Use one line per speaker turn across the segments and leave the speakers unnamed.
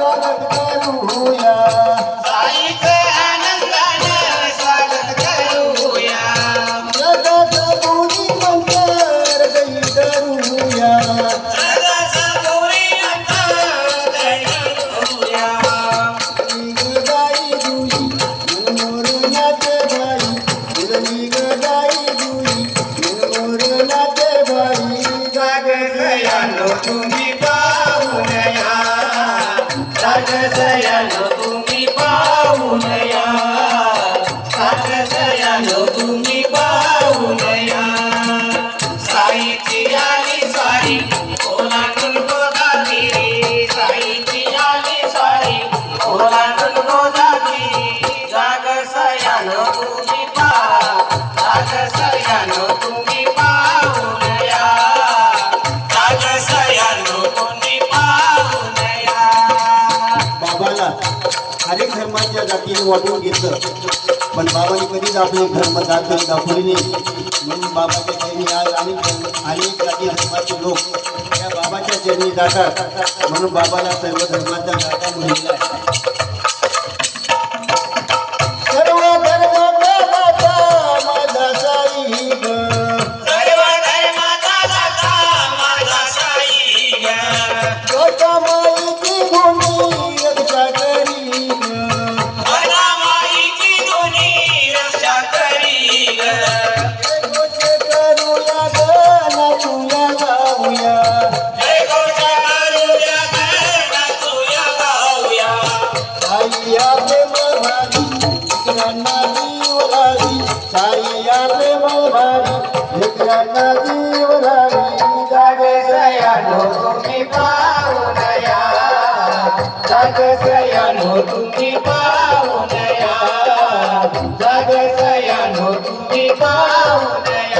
aleluya. ಸಗಸಯನು बाकीच्या जातीने वाटून घेतलं. पण बाबाने कधीच आपले धर्म जात दाखवली नाही. म्हणून बाबाच्या जन्मी आज अनेक अनेक जाती धर्माचे लोक त्या बाबाच्या जन्मी जातात. म्हणून बाबाला सर्व धर्माचा जाता म्हणलेला आहे. जीवधारी साई आले मौलारी लेकरांना जीवधारी
जागसयानो तुम्ही पाहुणया जागसयानो तुम्ही पाहुणया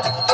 Thank you.